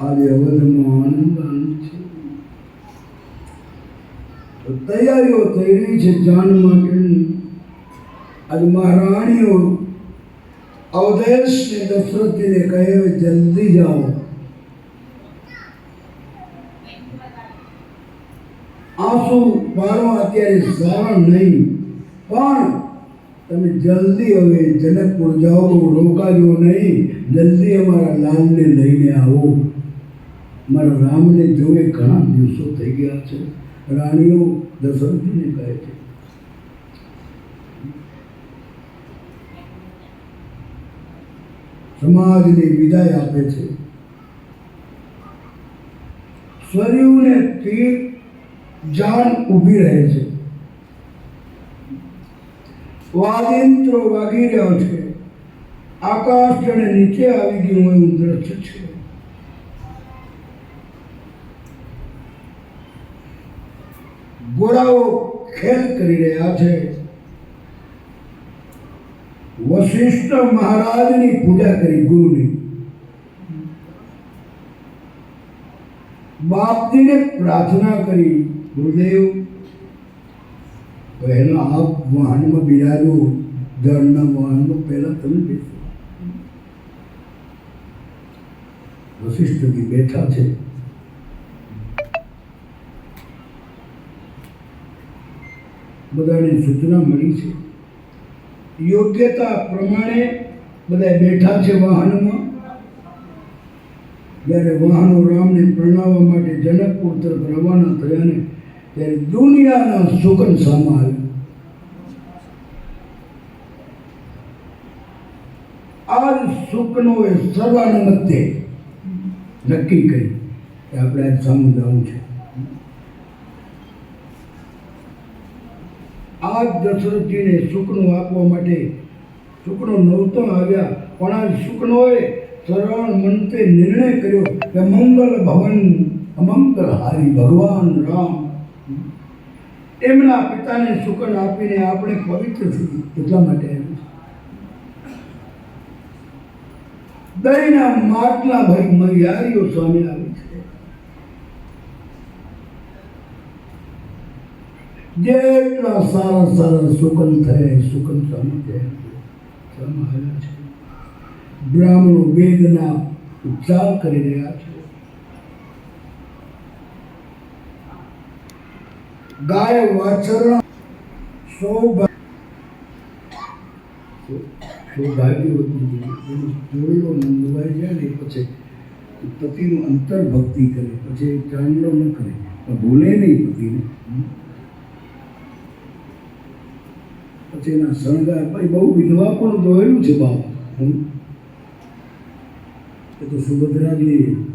આજે અવધનો આનંદ છે. તો તૈયારીઓ થઈ રહી છે જાન માટેની. આજે મહારાણીઓ અવધેશ ને દશરથજીને કહે જલ્દી જાઓ. આંસુ મારો અત્યારે સારા નહીં, પણ તમે જલ્દી હવે જનકપુર જાઓ રોકાજો નહીં. જલ્દી અમારા લાલને લઈને આવો. મારા રામને જોવે ઘણા દિવસો થઈ ગયા છે. રાણીઓ દશરથજીને કહે છે, સમાજને વિદાય આપે છે. સ્વર્યુને તીર જાન ઊભી રહે છે. વાદિંત્રો વાગી રહ્યો છે. આકાશ જાણે નીચે આવી ગયું એવું દ્રશ્ય છે. ગોળાઓ ખેલ કરી રહ્યા છે. વશિષ્ઠ મહારાજની પૂજા કરી ગુરુની. બાપજીને પ્રાર્થના કરી, ગુરુદેવ પહેલા આપ વાહનમાં બિરાજો જળના વાહનમાં પહેલા તમે બેસો. વશિષ્ઠજી બેઠા છે. બધાને સૂચના મળી છે. યોગ્યતા પ્રમાણે બધા બેઠા છે વાહનમાં. જ્યારે વાહનો રામને પ્રણાવવા માટે જનકપુર તરફ રવાના થયા ને ત્યારે દુનિયાના સુગંધ સામા આવ્યું આ સુકનોએ સર્વાનુમતે નક્કી કરી કે આપણે સામું જવું છે. આ દશરથજીને સુકનું આપવા માટે સુકનો નહોતો આવ્યા. પણ આ સુકનોએ સરળ મંતે નિર્ણય કર્યો કે મંગલ ભવન અમંગલ હારી ભગવાન રામ. એમના પિતાને સુકન આપીને આપણે પવિત્ર થઈ એટલા માટે આવ્યું છે. દહીંના માટલા ભાઈ મર્યાદીઓ સામે આવી છે. જેટલા સારા સારા સુકન થયા સુકન સ્વામી આવ્યા છે. બ્રાહ્મણો વેદના ઉચ્ચાર કરી રહ્યા છે. ગાય વાછરણ સૌભા સૌભાગ્યવતી એનું જોડેલો નંદવાઈ ને પછી અંતર ભક્તિ કરે. પછી ચાંદલો ન કરે. ભૂલે નહીં પતિને. પછી એના શણગાર ભાઈ બહુ વિધવા પણ દોયેલું છે બાપ. એ તો સુભદ્રાજી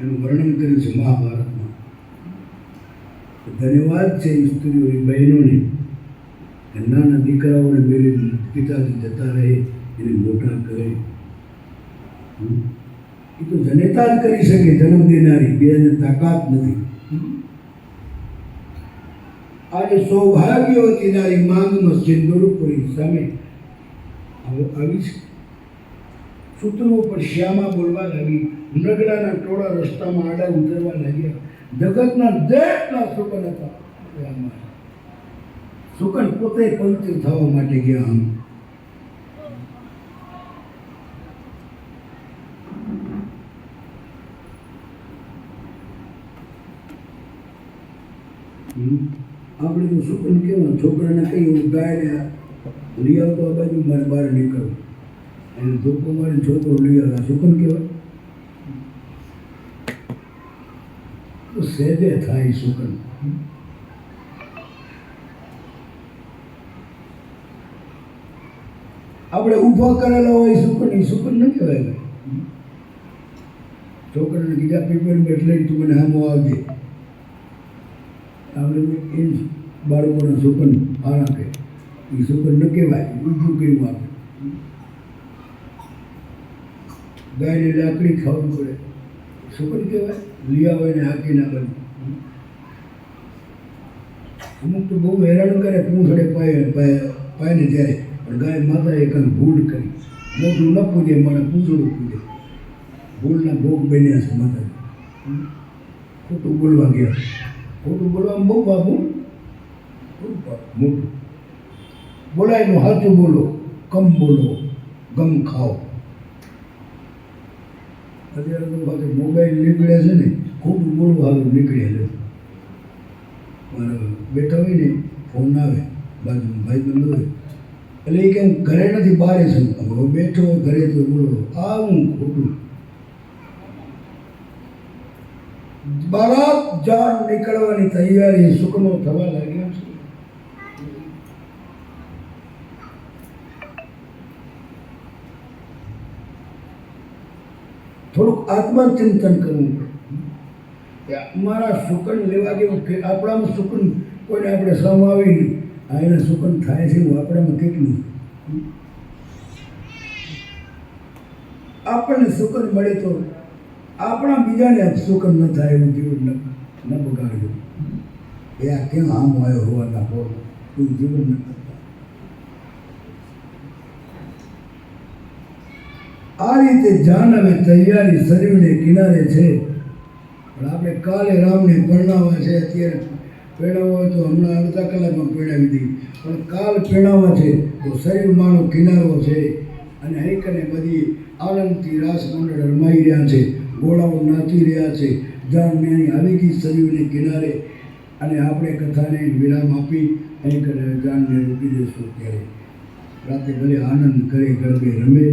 એનું વર્ણન કર્યું છે મહાભારતમાં ધન્યવાદ છે એ સ્ત્રીઓ એ બહેનોને નાના દીકરાઓને મેળવી પિતાજી જતા રહે, એને મોટા કરે. એ તો જનેતા જ કરી શકે, જન્મ દેનારી બીજાને તાકાત નથી. આજે સૌભાગ્યવતી નારી માંગમાં સિંદૂરપુરી સામે આવી છે સૂત્રો પર શ્યામા બોલવા લાગી, નગડાના ટોળા રસ્તામાં આડા ઉતરવા લાગ્યા જગતના દેશના સુકન હતા. સુકન પોતે પવિત્ર થવા માટે ગયા હમ. આપણે તો સુકન કેવા, છોકરાને કહીએ ગાય લઈ આવતો બાજુ, મારે બહાર નીકળો એને ધોકો મારીને છોકરો લઈ આવ્યા સુકન કહેવાય સહેજે થાય સુગંધ. આપણે ઊભા કરેલા હોય સુકન એ સુકન ન કહેવાય છોકરાને બીજા બેઠ લઈને તું મને હામો આવજે. આપણે એ બાળકોને સુકન આરા કે એ સુકન ન કહેવાય ઊભું કર્યું આપણે. ગાયને લાકડી ખાવું પડે. સુકન કહેવાય લઈ આવે ને હાકી ના બને. અમુક તો બહુ હેરાન કરે પૂંછડે પાય પાય ને ત્યારે પણ ગાય માતાએ એક ભૂલ કરી. મોટું ન પૂજે મને પૂંછડું પૂજે. ભૂલના ભોગ બન્યા છે માતા ખોટું બોલવા ગયા. ખોટું બોલવામાં બહુ બાપુ મોટું. બોલાયનું સાચું બોલો, કમ બોલો, ગમ ખાઓ. અત્યારે તો પાછું મોબાઈલ નીકળ્યા છે ને, ખૂબ મૂળ સારું નીકળ્યા છે. બેઠા હોય ને ફોન આવે, બાજુમાં ભાઈ બંધ હોય. એટલે એ કેમ ઘરે નથી બહાર છું. હવે બેઠો ઘરે તો બોલો આ હું ખોટું. બારાત જાન નીકળવાની તૈયારી સુખનો થવા લાગ્યો છે. થોડુંક આત્મચિંતન કરવું કે અમારા સુકન લેવા જેવું કે આપણામાં સુકન કોઈને આપણે સમાવી નહીં આ એને સુકન થાય છે એવું આપણામાં કેટલું? આપણને સુકન મળે તો આપણા બીજાને સુકન ન થાય એવું જીવન ન બગાડ્યું. એ આ કેમ આમ આવ્યો હોવાના હોય એવું જીવન ન આ રીતે જાન હવે તૈયારી શરીરને કિનારે છે. પણ આપણે કાલે રામને પરણાવવા છે, અત્યારે પરણાવવા હોય તો હમણાં અડધા કલાકમાં પરણાવી દઈએ. પણ કાલ પરણાવવા છે તો શરીર માનો કિનારો છે. અને હૈકને કને બધી આનંદથી રાસ મંડળ રમાઈ રહ્યા છે, ગોળાઓ નાચી રહ્યા છે. જાન અહીં આવી ગઈ શરીરને કિનારે અને આપણે કથાને વિરામ આપી હૈકને કને જાનને રોકી દઈશું ત્યારે રાતે ભલે આનંદ કરે, ગરબે રમે.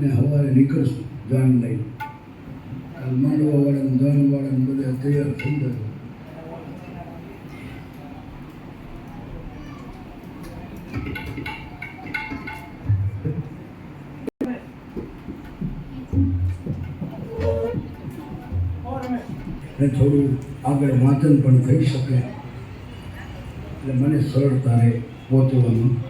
ને સવારે નીકળશું, જાન લઈ. કાલ માંડવા વાળા જાન વાળા બધા તૈયાર થઈ જશે ને થોડું આગળ વાંચન પણ થઈ શકે. એટલે મને સરળતા રહે પહોંચવામાં